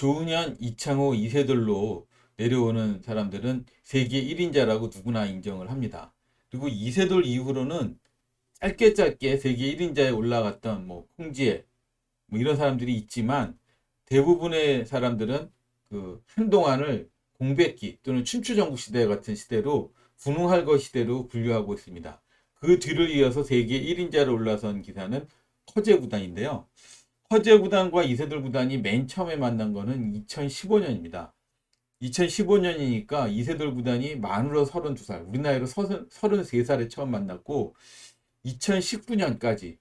조은현, 이창호, 이세돌로 내려오는 사람들은 세계 1인자라고 누구나 인정을 합니다. 그리고 이세돌 이후로는 짧게 짧게 세계 1인자에 올라갔던 뭐 홍지혜 뭐 이런 사람들이 있지만 대부분의 사람들은 그 한동안을 공백기 또는 춘추전국 시대 같은 시대로 분홍할거 시대로 분류하고 있습니다. 그 뒤를 이어서 세계 1인자로 올라선 기사는 허재 구단인데요. 허재 구단과 이세돌 구단이 맨 처음에 만난 거는 2015년입니다. 2015년이니까 이세돌 구단이 만으로 32살, 우리 나이로 33살에 처음 만났고 2019년까지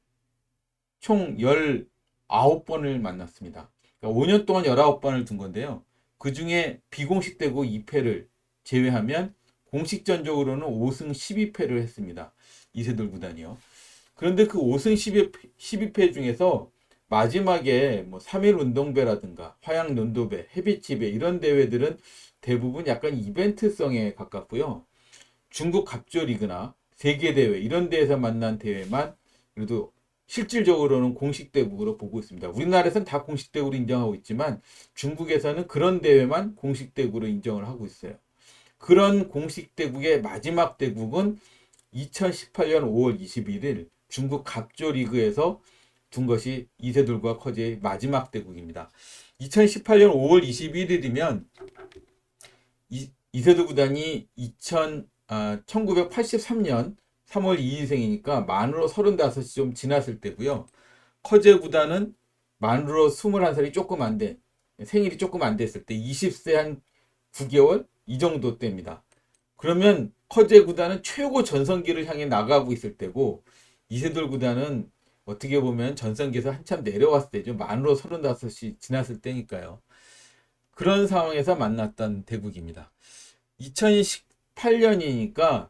총 19번을 만났습니다. 그러니까 5년 동안 19번을 둔 건데요. 그 중에 비공식 대구 2패를 제외하면 공식전적으로는 5승 12패를 했습니다. 이세돌 구단이요. 그런데 그 5승 12패, 12패 중에서 마지막에 뭐 3일 운동배라든가 화양 논도배, 헤비치배 이런 대회들은 대부분 약간 이벤트성에 가깝고요. 중국 갑조 리그나 세계 대회 이런 데에서 만난 대회만 그래도 실질적으로는 공식 대국으로 보고 있습니다. 우리나라에서는 다 공식 대국으로 인정하고 있지만 중국에서는 그런 대회만 공식 대국으로 인정을 하고 있어요. 그런 공식 대국의 마지막 대국은 2018년 5월 21일 중국 갑조 리그에서 둔 것이 이세돌과 커제의 마지막 대국입니다. 2018년 5월 21일이면 이, 이세돌 구단이 2000, 아, 1983년 3월 2일생이니까 만으로 35이 좀 지났을 때고요. 커제 구단은 만으로 21살이 조금 안 된, 생일이 조금 안 됐을 때 20세 한 9개월 이 정도 때입니다. 그러면 커제 구단은 최고 전성기를 향해 나가고 있을 때고 이세돌 구단은 어떻게 보면 전성기에서 한참 내려왔을 때죠. 만으로 35이 지났을 때니까요. 그런 상황에서 만났던 대국입니다. 2018년이니까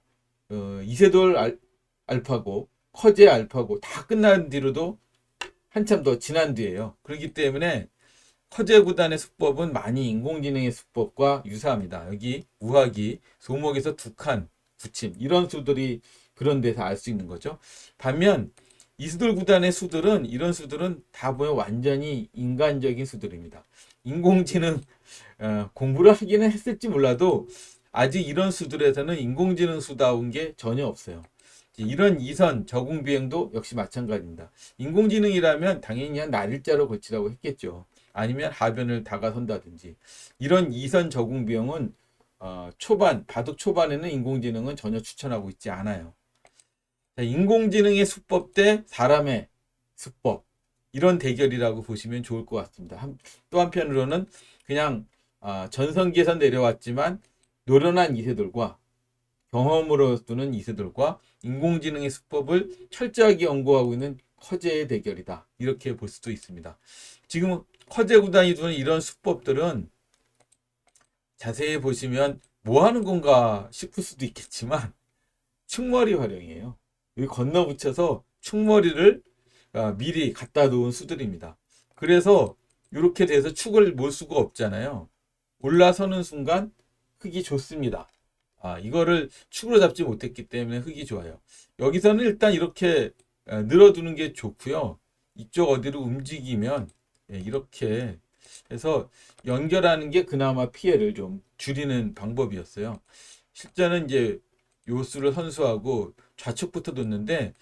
어, 이세돌 알, 알파고, 커제 알파고 다 끝난 뒤로도 한참 더 지난 뒤에요. 그렇기 때문에 커제 구단의 수법은 많이 인공지능의 수법과 유사합니다. 여기 우하기, 소목에서 두 칸, 붙임 이런 수들이 그런 데서 알 수 있는 거죠. 반면 이수들 구단의 수들은 이런 수들은 다 보면 완전히 인간적인 수들입니다. 인공지능 어, 공부를 하기는 했을지 몰라도 아직 이런 수들에서는 인공지능 수다운 게 전혀 없어요. 이런 이선 저공 비행도 역시 마찬가지입니다. 인공지능이라면 당연히 한 날일자로 거치라고 했겠죠. 아니면 하변을 다가선다든지 이런 이선 저공 비용은 어, 초반 바둑 초반에는 인공지능은 전혀 추천하고 있지 않아요. 자, 인공지능의 수법 대 사람의 수법 이런 대결이라고 보시면 좋을 것 같습니다. 한, 또 한편으로는 그냥 어, 전성기에서 내려왔지만 노련한 이세돌과 경험으로 두는 이세돌과 인공지능의 수법을 철저하게 연구하고 있는 커제의 대결이다. 이렇게 볼 수도 있습니다. 지금 커제 구단이 두는 이런 수법들은 자세히 보시면 뭐 하는 건가 싶을 수도 있겠지만 충머리 활용이에요. 여기 건너 붙여서 충머리를 아, 미리 갖다 놓은 수들입니다. 그래서 이렇게 돼서 축을 몰 수가 없잖아요. 올라서는 순간 흙이 좋습니다. 아, 이거를 축으로 잡지 못했기 때문에 흙이 좋아요. 여기서는 일단 이렇게 아, 늘어두는 게 좋고요. 이쪽 어디로 움직이면 예, 이렇게 해서 연결하는 게 그나마 피해를 좀 줄이는 방법이었어요. 실제는 이제 요수를 선수하고 좌측부터 뒀는데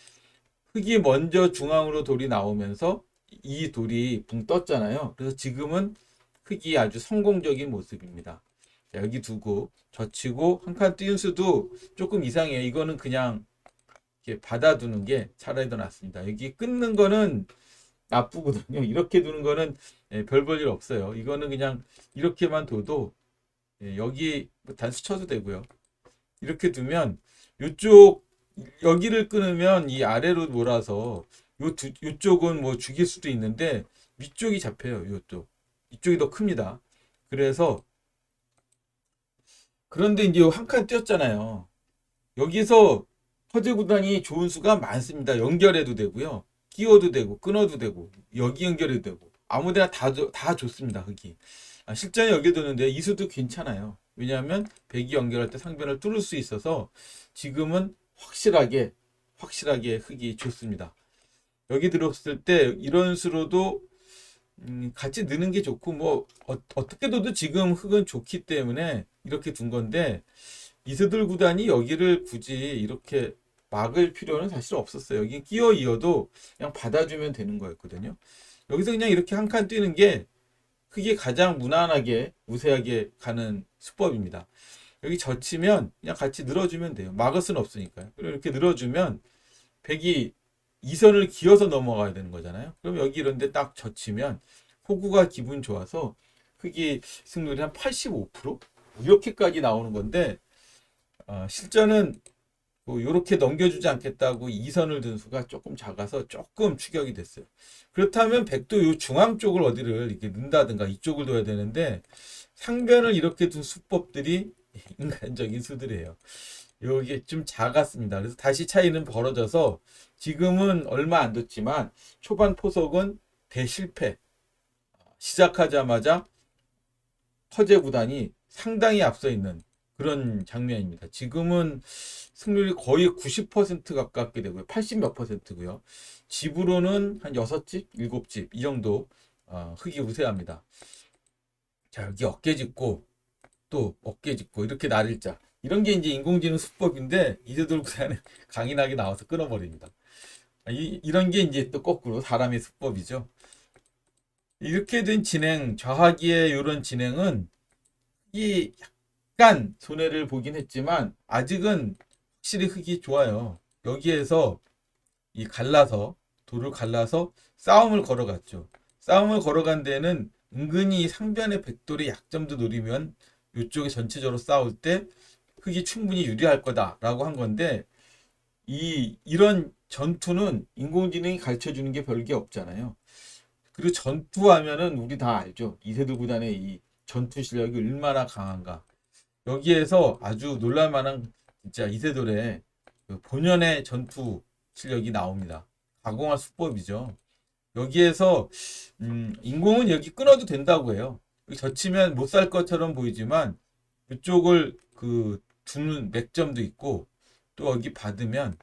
흙이 먼저 중앙으로 돌이 나오면서 이 돌이 붕 떴잖아요. 그래서 지금은 흙이 아주 성공적인 모습입니다. 자, 여기 두고 젖히고 한 칸 띄운 수도 조금 이상해요. 이거는 그냥 받아두는 게 차라리 더 낫습니다. 여기 끊는 거는 나쁘거든요. 이렇게 두는 거는 예, 별볼 일 없어요. 이거는 그냥 이렇게만 둬도 예, 여기 뭐 단수 쳐도 되고요. 이렇게 두면 이쪽 여기를 끊으면 이 아래로 몰아서 요 두, 이쪽은 뭐 죽일 수도 있는데 위쪽이 잡혀요. 이쪽 이쪽이 더 큽니다. 그래서 그런데 이제 한칸 띄었잖아요. 여기서 허재 구단이 좋은 수가 많습니다. 연결해도 되고요. 끼워도 되고 끊어도 되고 여기 연결해도 되고 아무데나 다, 다 좋습니다. 흙이. 아, 실전에 여기 두는데 이 수도 괜찮아요. 왜냐하면 백이 연결할 때 상변을 뚫을 수 있어서 지금은 확실하게 확실하게 흙이 좋습니다. 여기 들었을 때 이런 수로도 음, 같이 넣는 게 좋고 뭐 어, 떻게 둬도 지금 흙은 좋기 때문에 이렇게 둔 건데 이세돌 구단이 여기를 굳이 이렇게 막을 필요는 사실 없었어요. 여기 끼어 이어도 그냥 받아주면 되는 거였거든요. 여기서 그냥 이렇게 한 칸 뛰는 게 그게 가장 무난하게 우세하게 가는 수법입니다. 여기 젖히면 그냥 같이 늘어주면 돼요. 막을 수는 없으니까요. 그리고 이렇게 늘어주면 백이 이선을 기어서 넘어가야 되는 거잖아요. 그럼 여기 이런데 딱 젖히면 호구가 기분 좋아서 흙이 승률이 한 85% 이렇게까지 나오는 건데 어, 실전은 뭐 이렇게 넘겨주지 않겠다고 이선을 든 수가 조금 작아서 조금 추격이 됐어요. 그렇다면 백도 요 중앙 쪽을 어디를 이렇게 넣는다든가 이쪽을 둬야 되는데 상변을 이렇게 둔 수법들이 인간적인 수들이에요. 여기 좀 작았습니다. 그래서 다시 차이는 벌어져서 지금은 얼마 안 됐지만 초반 포석은 대실패. 시작하자마자 허재 구단이 상당히 앞서 있는 그런 장면입니다. 지금은 승률이 거의 90% 가깝게 되고요. 80 몇 퍼센트고요. 집으로는 한 6집, 7집 이 정도 어, 흙이 우세합니다. 자, 여기 어깨 짚고 또 어깨 짚고 이렇게 나를 자. 이런 게 이제 인공지능 수법인데 이세돌 구단은 강인하게 나와서 끊어버립니다. 아, 이, 이런 게 이제 또 거꾸로 사람의 수법이죠. 이렇게 된 진행, 좌하기의 이런 진행은 이 약간 손해를 보긴 했지만 아직은 확실히 흙이 좋아요. 여기에서 이 갈라서 돌을 갈라서 싸움을 걸어갔죠. 싸움을 걸어간 데는 은근히 상변의 백돌의 약점도 노리면 이쪽에 전체적으로 싸울 때 흙이 충분히 유리할 거다라고 한 건데 이 이런 전투는 인공지능이 가르쳐 주는 게 별게 없잖아요. 그리고 전투하면은 우리 다 알죠. 이세돌 구단의 이 전투 실력이 얼마나 강한가. 여기에서 아주 놀랄만한 진짜 이세돌의 그 본연의 전투 실력이 나옵니다. 가공할 수법이죠. 여기에서 음, 인공은 여기 끊어도 된다고 해요. 젖히면 못 살 것처럼 보이지만 이쪽을 그 두는 맥점도 있고 또 여기 받으면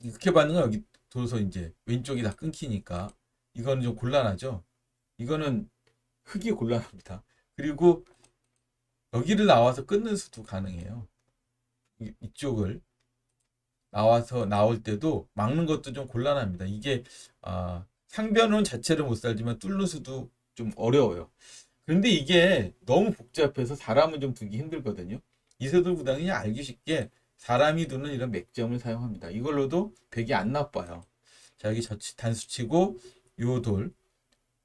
이렇게 받는 건 여기 둬서 이제 왼쪽이 다 끊기니까 이거는 좀 곤란하죠. 이거는 흙이 곤란합니다. 그리고 여기를 나와서 끊는 수도 가능해요. 이- 이쪽을 나와서 나올 때도 막는 것도 좀 곤란합니다. 이게 아, 상변은 자체를 못 살지만 뚫는 수도 좀 어려워요. 그런데 이게 너무 복잡해서 사람은 좀 두기 힘들거든요. 이세돌 그냥 알기 쉽게 사람이 두는 이런 맥점을 사용합니다. 이걸로도 백이 안 나빠요. 자, 여기 저 단수치고 요 돌,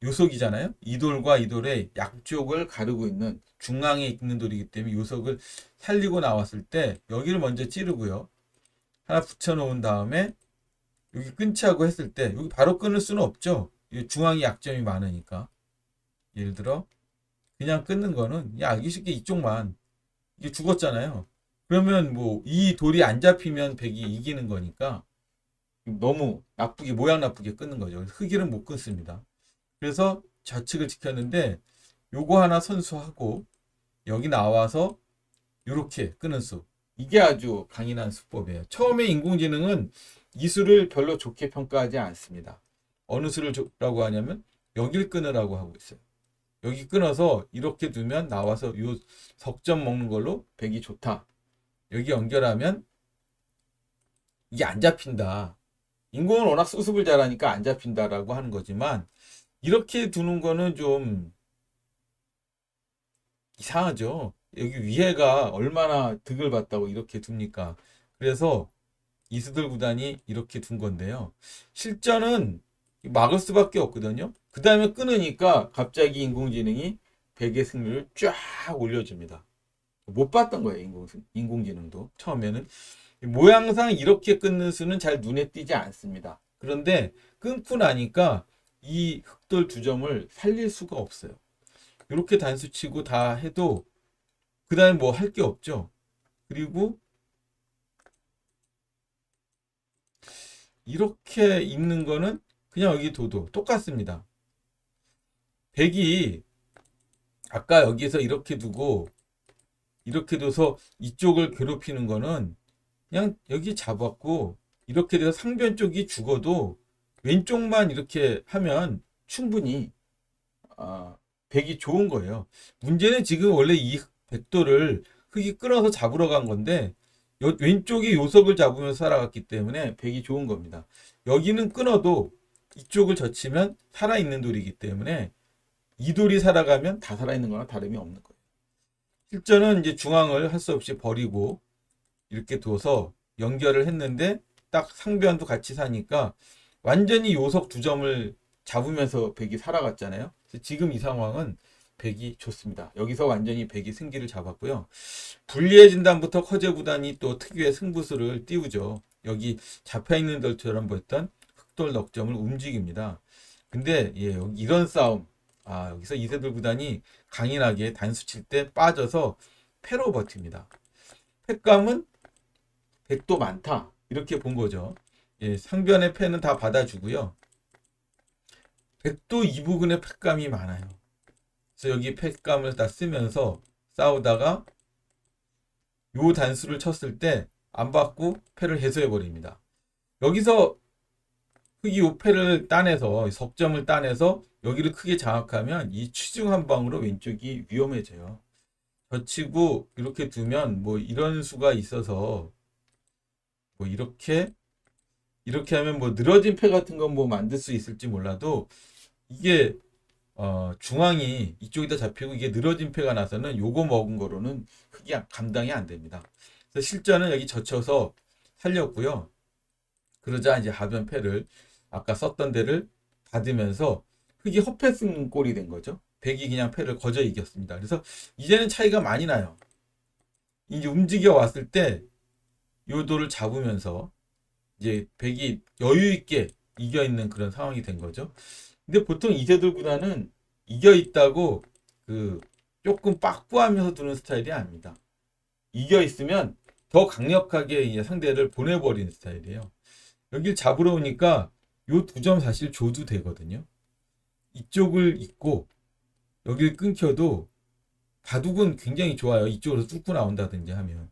요석이잖아요. 이 돌과 이 돌의 양쪽을 가르고 있는 중앙에 있는 돌이기 때문에 요석을 살리고 나왔을 때 여기를 먼저 찌르고요. 하나 붙여놓은 다음에 여기 끊지 하고 했을 때 여기 바로 끊을 수는 없죠. 이 중앙이 약점이 많으니까. 예를 들어 그냥 끊는 거는 알기 쉽게 이쪽만 이게 죽었잖아요. 그러면 뭐 이 돌이 안 잡히면 백이 이기는 거니까 너무 나쁘게 모양 나쁘게 끊는 거죠. 흑일은 못 끊습니다. 그래서 좌측을 지켰는데 요거 하나 선수하고 여기 나와서 이렇게 끊은 수. 이게 아주 강인한 수법이에요. 처음에 인공지능은 이 수를 별로 좋게 평가하지 않습니다. 어느 수를 좋라고 하냐면 여길 끊으라고 하고 있어요. 여기 끊어서 이렇게 두면 나와서 요 석점 먹는 걸로 백이 좋다. 여기 연결하면 이게 안 잡힌다. 인공은 워낙 수습을 잘하니까 안 잡힌다라고 하는 거지만 이렇게 두는 거는 좀 이상하죠. 여기 위에가 얼마나 득을 봤다고 이렇게 둡니까? 그래서 이스들 구단이 이렇게 둔 건데요. 실전은 막을 수밖에 없거든요. 그 다음에 끊으니까 갑자기 인공지능이 백의 승률을 쫙 올려줍니다. 못 봤던 거예요, 인공, 인공지능도. 처음에는. 모양상 이렇게 끊는 수는 잘 눈에 띄지 않습니다. 그런데 끊고 나니까 이 흑돌 두 점을 살릴 수가 없어요. 이렇게 단수 치고 다 해도 그 다음에 뭐 할 게 없죠. 그리고 이렇게 있는 거는 그냥 여기 도도 똑같습니다. 백이 아까 여기서 이렇게 두고 이렇게 둬서 이쪽을 괴롭히는 거는 그냥 여기 잡았고 이렇게 돼서 상변 쪽이 죽어도 왼쪽만 이렇게 하면 충분히 아, 백이 좋은 거예요. 문제는 지금 원래 이 백도를 흙이 끌어서 잡으러 간 건데 요- 왼쪽이 요석을 잡으면서 살아갔기 때문에 백이 좋은 겁니다. 여기는 끊어도 이쪽을 젖히면 살아있는 돌이기 때문에 이 돌이 살아가면 다 살아있는 거나 다름이 없는 거예요. 실전은 이제 중앙을 할 수 없이 버리고 이렇게 둬서 연결을 했는데 딱 상변도 같이 사니까 완전히 요석 두 점을 잡으면서 백이 살아갔잖아요. 지금 이 상황은 백이 좋습니다. 여기서 완전히 백이 승기를 잡았고요. 불리해진 다음부터 커제 구단이 또 특유의 승부수를 띄우죠. 여기 잡혀있는 돌처럼 보였던 흑돌 넉점을 움직입니다. 근데 예, 이런 싸움 아, 여기서 이세돌 구단이 강인하게 단수 칠 때 빠져서 패로 버팁니다. 패감은 백도 많다. 이렇게 본 거죠. 예, 상변의 패는 다 받아주고요. 백도 이 부분에 패감이 많아요. 그래서 여기 패감을 다 쓰면서 싸우다가 요 단수를 쳤을 때 안 받고 패를 해소해 버립니다. 여기서 흑 이 요 패를 따내서 석점을 따내서 여기를 크게 장악하면 이 취중 한 방으로 왼쪽이 위험해져요. 젖히고 이렇게 두면 뭐 이런 수가 있어서 뭐 이렇게 이렇게 하면 뭐 늘어진 패 같은 건 뭐 만들 수 있을지 몰라도 이게 어 중앙이 이쪽에다 잡히고 이게 늘어진 패가 나서는 요거 먹은 거로는 크게 감당이 안 됩니다. 그래서 실전은 여기 젖혀서 살렸고요. 그러자 이제 하변 패를 아까 썼던 데를 받으면서 흙이 허패 쓴 꼴이 된 거죠. 백이 그냥 패를 거저 이겼습니다. 그래서 이제는 차이가 많이 나요. 이제 움직여 왔을 때 요도를 잡으면서 이제 백이 여유 있게 이겨 있는 그런 상황이 된 거죠. 근데 보통 이세돌 구단은 이겨 있다고 그 조금 빡부하면서 두는 스타일이 아닙니다. 이겨 있으면 더 강력하게 상대를 보내버리는 스타일이에요. 여길 잡으러 오니까 요 두 점 사실 줘도 되거든요. 이쪽을 잇고 여길 끊겨도 바둑은 굉장히 좋아요. 이쪽으로 뚫고 나온다든지 하면.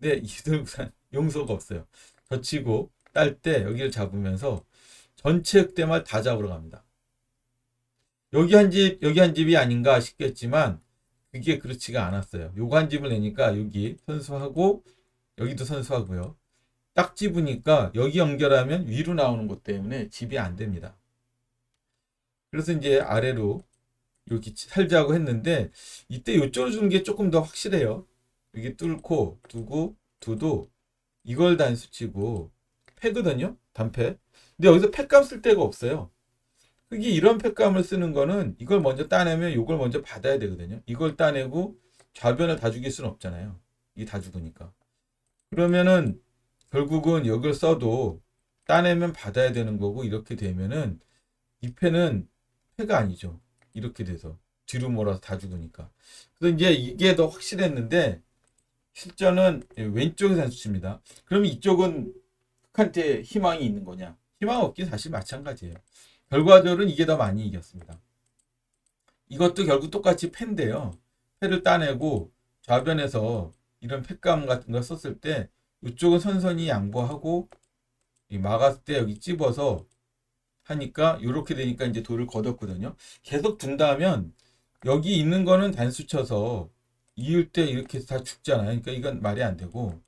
근데 구단 용서가 없어요. 젖히고 딸 때 여기를 잡으면서 전체 흑대말 다 잡으러 갑니다. 여기 한 집, 여기 한 집이 아닌가 싶겠지만 그게 그렇지가 않았어요. 요거 한 집을 내니까 여기 선수하고 여기도 선수하고요. 딱 집으니까 여기 연결하면 위로 나오는 것 때문에 집이 안 됩니다. 그래서 이제 아래로 이렇게 살자고 했는데 이때 이쪽으로 주는 게 조금 더 확실해요. 여기 뚫고 두고 두도 이걸 단수치고 패거든요. 단패. 근데 여기서 패감 쓸 데가 없어요. 흙이 이런 패감을 쓰는 거는 이걸 먼저 따내면 이걸 먼저 받아야 되거든요. 이걸 따내고 좌변을 다 죽일 수는 없잖아요. 이게 다 죽으니까. 그러면은 결국은 여기를 써도 따내면 받아야 되는 거고 이렇게 되면은 이 패는 패가 아니죠. 이렇게 돼서 뒤로 몰아서 다 죽으니까. 그래서 이제 이게 더 확실했는데 실전은 왼쪽에서 단수칩니다. 그러면 이쪽은 흑한테 희망이 있는 거냐? 희망 없긴 사실 마찬가지예요. 결과적으로는 이게 더 많이 이겼습니다. 이것도 결국 똑같이 패인데요. 패를 따내고 좌변에서 이런 패감 같은 거 썼을 때 이쪽은 선선히 양보하고 이 막았을 때 여기 찝어서 하니까 이렇게 되니까 이제 돌을 걷었거든요. 계속 둔다면 여기 있는 거는 단수 쳐서 이을 때 이렇게 다 죽잖아요. 그러니까 이건 말이 안 되고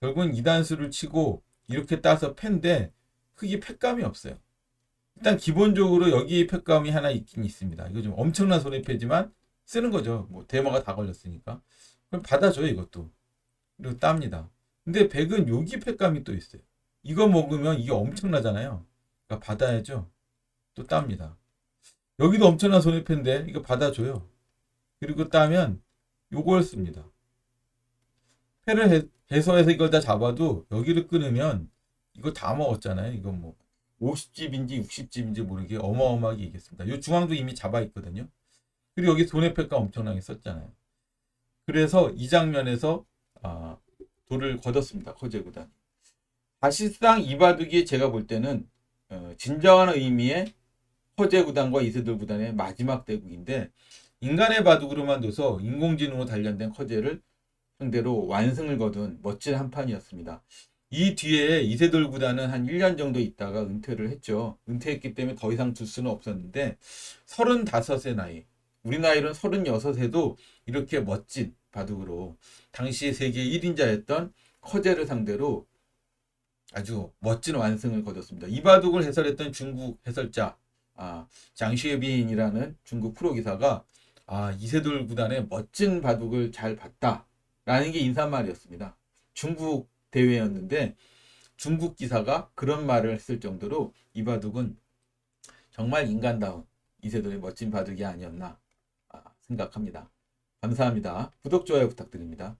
결국은 이 단수를 치고 이렇게 따서 패인데 흙이 패감이 없어요. 일단 기본적으로 여기 패감이 하나 있긴 있습니다. 이거 좀 엄청난 손해패지만 쓰는 거죠. 뭐 대마가 다 걸렸으니까. 그럼 받아줘요 이것도. 그리고 땁니다. 근데 백은 여기 패감이 또 있어요. 이거 먹으면 이게 엄청나잖아요. 그러니까 받아야죠. 또 땁니다. 여기도 엄청난 손해패인데 이거 받아줘요. 그리고 따면 요걸 씁니다. 패를 해, 해서해서 이걸 다 잡아도 여기를 끊으면 이거 다 먹었잖아요. 이거 뭐 50집인지 60집인지 모르게 어마어마하게 이겼습니다. 요 중앙도 이미 잡아 있거든요. 그리고 여기 손해패가 엄청나게 썼잖아요. 그래서 이 장면에서 아, 돌을 걷었습니다. 커제 구단. 사실상 이 바둑이 제가 볼 때는 어, 진정한 의미의 허재 구단과 이세돌 구단의 마지막 대국인데 인간의 바둑으로만 둬서 인공지능으로 단련된 커제를 상대로 완승을 거둔 멋진 한 판이었습니다. 이 뒤에 이세돌 구단은 한 1년 정도 있다가 은퇴를 했죠. 은퇴했기 때문에 더 이상 둘 수는 없었는데 35의 나이, 우리 나이로는 36에도 이렇게 멋진 바둑으로 당시 세계 1인자였던 커제를 상대로 아주 멋진 완승을 거뒀습니다. 이 바둑을 해설했던 중국 해설자 아, 장시에빈이라는 중국 프로 기사가 아, 이세돌 구단의 멋진 바둑을 잘 봤다라는 게 인사말이었습니다. 중국 대회였는데 중국 기사가 그런 말을 했을 정도로 이 바둑은 정말 인간다운 이세돌의 멋진 바둑이 아니었나 아, 생각합니다. 감사합니다. 구독, 좋아요 부탁드립니다.